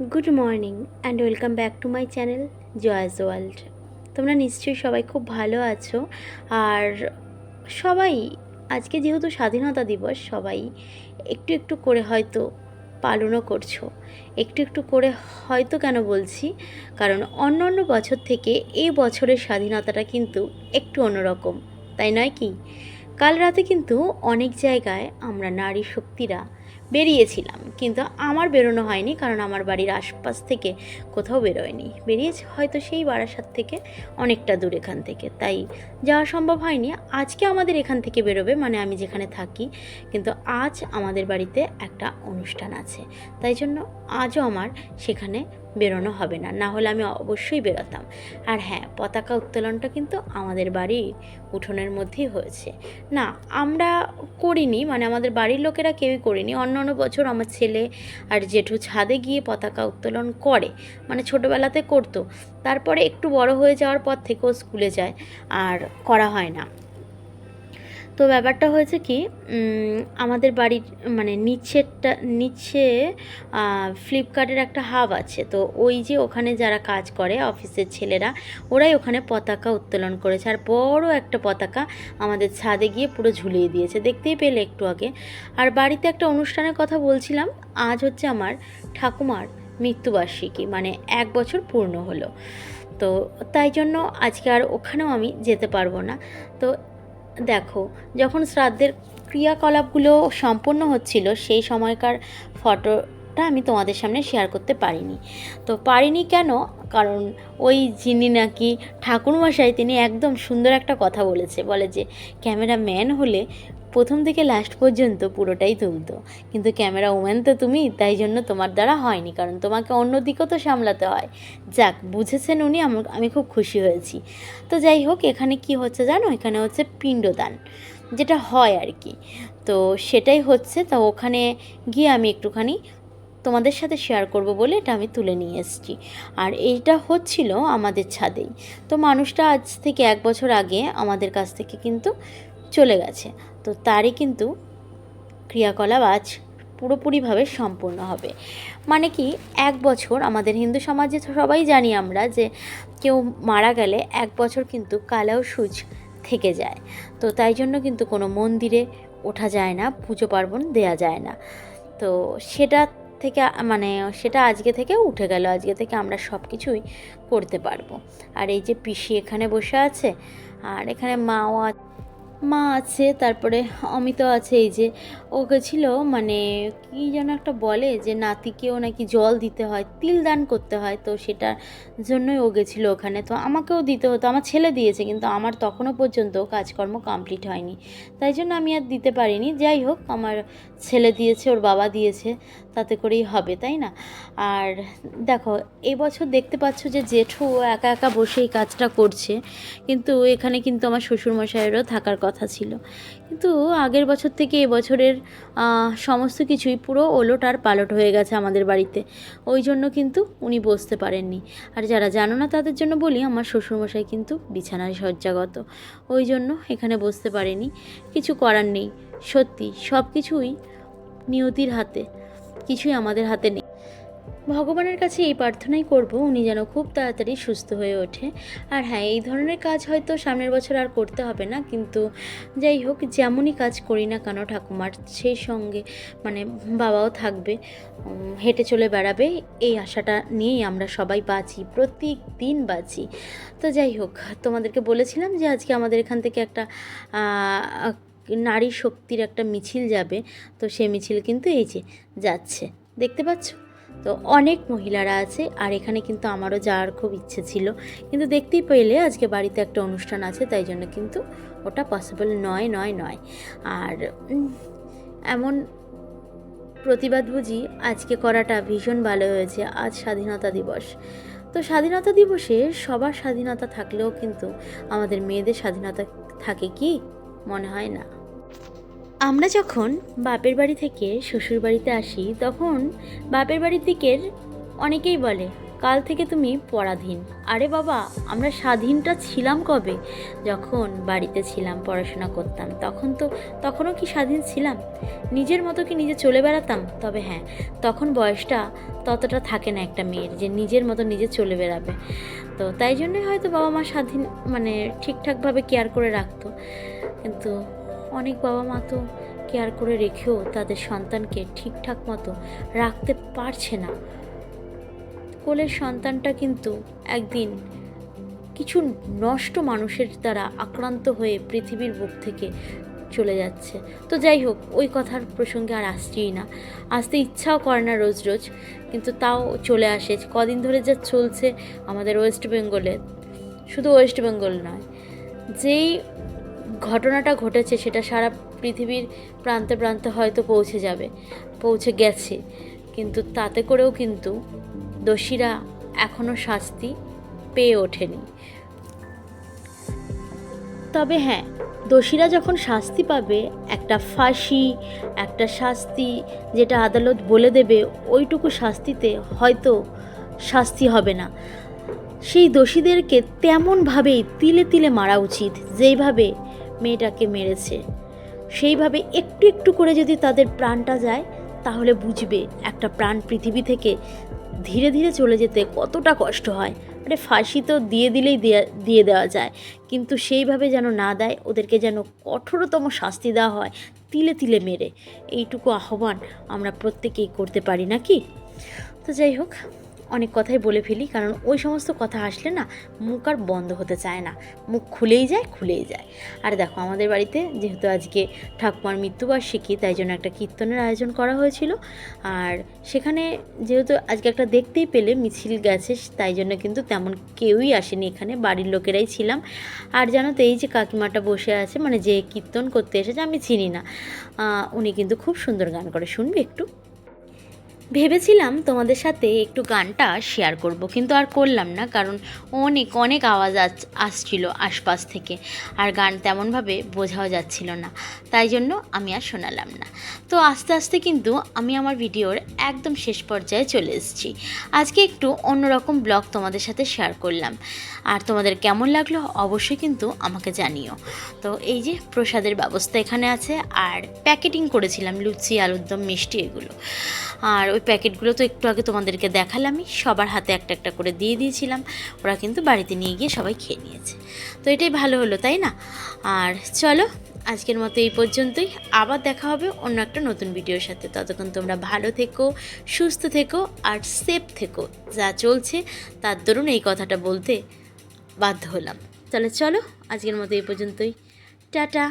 Good morning and welcome back to my channel Joya's world তোমরা নিশ্চয়ই সবাই খুব ভালো আছো। আর সবাই, আজকে যেহেতু স্বাধীনতা দিবস, সবাই একটু একটু করে হয়তো পালনও করছ। একটু একটু করে হয়তো কেন বলছি? কারণ অন্য অন্য বছর থেকে এই বছরের স্বাধীনতাটা কিন্তু একটু অন্যরকম, তাই নয় কি? কাল রাতে কিন্তু অনেক জায়গায় আমরা নারী শক্তিরা বেরিয়েছিলাম, কিন্তু আমার বেরোনো হয়নি কারণ আমার বাড়ির আশপাশ থেকে কোথাও বেরোয়নি। বেরিয়েছে, হয়তো সেই বারাসাত থেকে অনেকটা দূর এখান থেকে। তাই যাওয়া সম্ভব হয়নি। আজকে আমাদের এখান থেকে বেরোবে মানে আমি যেখানে থাকি, কিন্তু আজ আমাদের বাড়িতে একটা অনুষ্ঠান আছে। তাই জন্য আজও আমার সেখানে বেরোনো হবে না না হলে আমি অবশ্যই বেরোতাম। আর হ্যাঁ পতাকা উত্তোলনটা কিন্তু আমাদের বাড়ির উঠোনের মধ্যেই হয়েছে। না, আমরা করিনি মানে আমাদের বাড়ির লোকেরা কেউই করিনি। অন্য অন্য বছর আমার ছেলে আর জেঠু ছাদে গিয়ে পতাকা উত্তোলন করে মানে ছোটোবেলাতে করতো। তারপরে একটু বড় হয়ে যাওয়ার পর থেকেও স্কুলে যায়, আর করা হয় না। তো ব্যাপারটা হয়েছে কি আমাদের বাড়ির মানে নিচেরটা, নিচে ফ্লিপকার্টের একটা হাব আছে। তো ওই যে ওখানে যারা কাজ করে, অফিসের ছেলেরা, ওরাই ওখানে পতাকা উত্তোলন করেছে। আর বড় একটা পতাকা আমাদের ছাদে গিয়ে পুরো ঝুলিয়ে দিয়েছে। দেখতেই পেলে একটু আগে। আর বাড়িতে একটা অনুষ্ঠানের কথা বলছিলাম, আজ হচ্ছে আমার ঠাকুমার মৃত্যুবার্ষিকী মানে এক বছর পূর্ণ হলো। তো তাই জন্য আজকে আর ওখানেও আমি যেতে পারব না। তো দেখো, যখন শ্রাদ্ধের ক্রিয়াকলাপগুলো সম্পন্ন হচ্ছিল, সেই সময়কার ফটোটা আমি তোমাদের সামনে শেয়ার করতে পারিনি। তো পারিনি কেন? কারণ ওই যিনি নাকি ঠাকুরমশাই, তিনি একদম সুন্দর একটা কথা বলেছে। বলে যে, ক্যামেরাম্যান হলে প্রথম থেকে লাস্ট পর্যন্ত পুরোটাই তুলতো। কিন্তু ক্যামেরা ওম্যান তো তুমি, তাই জন্য তোমার দ্বারা হয়নি, কারণ তোমাকে অন্য দিকও তো সামলাতে হয়। যাক, বুঝেছেন উনি, আম- খুব খুশি হয়েছি। তো যাই হোক, এখানে কি হচ্ছে জানো? এখানে হচ্ছে পিণ্ডদান, যেটা হয় আর কি। তো সেটাই হচ্ছে, তো ওখানে গিয়ে আমি একটুখানি তোমাদের সাথে শেয়ার করব বলে এটা আমি তুলে নিয়ে এসেছি। আর এইটা হচ্ছিল আমাদের ছাদেই। তো মানুষটা আজ থেকে এক বছর আগে আমাদের কাছ থেকে কিন্তু চলে গেছে। তো তারই কিন্তু ক্রিয়াকলাপ আজ পুরোপুরিভাবে সম্পূর্ণ হবে। মানে কি, এক বছর আমাদের হিন্দু সমাজে সবাই জানি আমরা যে কেউ মারা গেলে এক বছর কিন্তু কালাও সুচ থেকে যায়। তো তাই জন্য কিন্তু কোনো মন্দিরে ওঠা যায় না, পুজো পার্বণ দেয়া যায় না। তো সেটা থেকে মানে সেটা আজকে থেকে উঠে গেল, আজকে থেকে আমরা সব কিছুই করতে পারব। আর এই যে পিসি এখানে বসে আছে, আর এখানে মাও মা আছে, তারপরে অমিত আছে, এই যে ও গেছিল মানে কি যেন একটা বলে যে নাতিকেও নাকি জল দিতে হয়, তিল দান করতে হয়, তো সেটার জন্যই ও গেছিল ওখানে। তো আমাকেও দিতে হতো, আমার ছেলে দিয়েছে, কিন্তু আমার তখনও পর্যন্ত কাজকর্ম কমপ্লিট হয়নি। তাই জন্য আমি আর দিতে পারিনি। যাই হোক, আমার ছেলে দিয়েছে, ওর বাবা দিয়েছে, তাতে করেই হবে, তাই না? আর দেখো, এবছর দেখতে পাচ্ছ যে জেঠু একা একা বসে এই কাজটা করছে, কিন্তু এখানে কিন্তু আমার শ্বশুরমশাইয়েরও থাকার কথা ছিল। কিন্তু আগের বছর থেকে এবছরের সমস্ত কিছুই পুরো ওলট আর পালট হয়ে গেছে আমাদের বাড়িতে। ওই জন্য কিন্তু উনি বসতে পারেননি। আর যারা জানো না তাদের জন্য বলি, আমার শ্বশুরমশাই কিন্তু বিছানায় শয্যাগত। ওই জন্য এখানে বসতে পারেনি। কিছু করার নেই। সত্যি সব কিছুই নিয়তির হাতে। কিছুই আমাদের হাতে নেই। ভগবানের কাছে এই প্রার্থনাই করব, উনি যেন খুব তাড়াতাড়ি সুস্থ হয়ে ওঠে। আর হ্যাঁ এই ধরনের কাজ হয়তো সামনের বছর আর করতে হবে না, কিন্তু যাই হোক, যেমনই কাজ করি না কেন, ঠাকুমার সেই সঙ্গে মানে বাবাও থাকবে হেঁটে চলে বেড়াবে, এই আশাটা নিয়েই আমরা সবাই বাঁচি প্রত্যেক দিন বাঁচি। তো যাই হোক, তোমাদেরকে বলেছিলাম যে আজকে আমাদের এখান থেকে একটা নারী শক্তির একটা মিছিল যাবে, তো সে মিছিল কিন্তু এই যে যাচ্ছে। দেখতে পাচ্ছ? তো অনেক মহিলারা আছে, আর এখানে কিন্তু আমারও যাওয়ার খুব ইচ্ছে ছিল। কিন্তু দেখতেই পেলে আজকে বাড়িতে একটা অনুষ্ঠান আছে, তাই জন্য কিন্তু ওটা পসিবল নয় নয় নয়। আর এমন প্রতিবাদ বুঝি আজকে করাটা ভীষণ ভালো হয়েছে, আজ স্বাধীনতা দিবস। তো স্বাধীনতা দিবসে সবার স্বাধীনতা থাকলেও কিন্তু আমাদের মেয়েদের স্বাধীনতা থাকে কি? মনে হয় না। আমরা যখন বাপের বাড়ি থেকে শ্বশুর বাড়িতে আসি, তখন বাপের বাড়ির দিকের অনেকেই বলে, কাল থেকে তুমি পরাধীন। আরে বাবা, আমরা স্বাধীনটা ছিলাম কবে? যখন বাড়িতে ছিলাম, পড়াশোনা করতাম, তখন তো, তখনও কি স্বাধীন ছিলাম? নিজের মতো কি নিজে চলে বেড়াতাম? তবে হ্যাঁ তখন বয়সটা ততটা থাকে না একটা মেয়ের, যে নিজের মতো নিজে চলে বেড়াবে। তো তাই জন্যই হয়তো বাবা মা স্বাধীন মানে ঠিকঠাকভাবে কেয়ার করে রাখতো। কিন্তু অনেক বাবা মা তো কেয়ার করে রেখেও তাদের সন্তানকে ঠিকঠাক মতো রাখতে পারছে না। কোলের সন্তানটা কিন্তু একদিন কিছু নষ্ট মানুষের দ্বারা আক্রান্ত হয়ে পৃথিবীর বুক থেকে চলে যাচ্ছে। তো যাই হোক, ওই কথার প্রসঙ্গে আর আসছেই না। আসতে ইচ্ছাও করে না রোজ রোজ, কিন্তু তাও চলে আসে। কদিন ধরে যা চলছে আমাদের ওয়েস্ট বেঙ্গলে, শুধু ওয়েস্ট বেঙ্গল নয়, যেই ঘটনাটা ঘটেছে, সেটা সারা পৃথিবীর প্রান্তে প্রান্তে হয়তো পৌঁছে যাবে, পৌঁছে গেছে। কিন্তু তাতে করেও কিন্তু দোষীরা এখনও শাস্তি পেয়ে ওঠেনি। তবে হ্যাঁ দোষীরা যখন শাস্তি পাবে, একটা ফাঁসি, একটা শাস্তি যেটা আদালত বলে দেবে, ওইটুকু শাস্তিতে হয়তো শাস্তি হবে না। সেই দোষীদেরকে তেমনভাবেই তিলে তিলে মারা উচিত, যেইভাবে মেয়েটাকে মেরেছে। সেইভাবে একটু একটু করে যদি তাদের প্রাণটা যায়, তাহলে বুঝবে একটা প্রাণ পৃথিবী থেকে ধীরে ধীরে চলে যেতে কতটা কষ্ট হয়। মানে ফাঁসি তো দিয়ে দিলেই দেয়া- দেওয়া যায়। কিন্তু সেইভাবে যেন না দেয়, ওদেরকে যেন কঠোরতম শাস্তি দেওয়া হয়, তিলে তিলে মেরে। এইটুকু আহ্বান আমরা প্রত্যেকেই করতে পারি নাকি? তো যাই হোক অনেক কথাই বলে ফেলি, কারণ ওই সমস্ত কথা আসলে না মুখ আর বন্ধ হতে চায় না। মুখ খুলেই যায় খুলেই যায়। আর দেখো, আমাদের বাড়িতে যেহেতু আজকে ঠাকুমার মৃত্যুবার্ষিকী, তাই জন্য একটা কীর্তনের আয়োজন করা হয়েছিল। আর সেখানে যেহেতু আজকে একটা দেখতেই পেলে, মিছিল গেছে, তাই জন্য কিন্তু তেমন কেউই আসেনি এখানে, বাড়ির লোকেরাই ছিলাম। আর জানো তো, এই যে কাকিমাটা বসে আছে মানে যে কীর্তন করতে এসেছে, আমি চিনি না। উনি কিন্তু খুব সুন্দর গান করে। শুনবে একটু? ভেবেছিলাম তোমাদের সাথে একটু গানটা শেয়ার করব, কিন্তু আর করলাম না, কারণ অনেক অনেক আওয়াজ আস- আসছিল আশপাশ থেকে, আর গান তেমনভাবে বোঝাও যাচ্ছিল না, তাই জন্য আমি আর শোনালাম না। তো আস্তে আস্তে কিন্তু আমি আমার ভিডিওর একদম শেষ পর্যায়ে চলে এসেছি। আজকে একটু অন্যরকম ব্লগ তোমাদের সাথে শেয়ার করলাম। আর তোমাদের কেমন লাগল অবশ্যই কিন্তু আমাকে জানিও। তো এই যে প্রসাদের ব্যবস্থা এখানে আছে, আর প্যাকেটিং করেছিলাম লুচি আলুর দম মিষ্টি এগুলো। আর ওই প্যাকেটগুলো তো একটু আগে তোমাদেরকে দেখালামই। সবার হাতে একটা একটা করে দিয়ে দিয়েছিলাম। ওরা কিন্তু বাড়িতে নিয়ে গিয়ে সবাই খেয়ে নিয়েছে। তো এটাই ভালো হলো, তাই না? আর চলো, আজকের মতো এই পর্যন্তই। আবার দেখা হবে অন্য একটা নতুন ভিডিওর সাথে। ততক্ষণ তোমরা ভালো থেকো, সুস্থ থেকো আর সেফ থেকো। যা চলছে, তার দরুন এই কথাটা বলতে বাধ্য হলাম। তাহলে চলো, আজকের মতো এই পর্যন্তই। টাটা।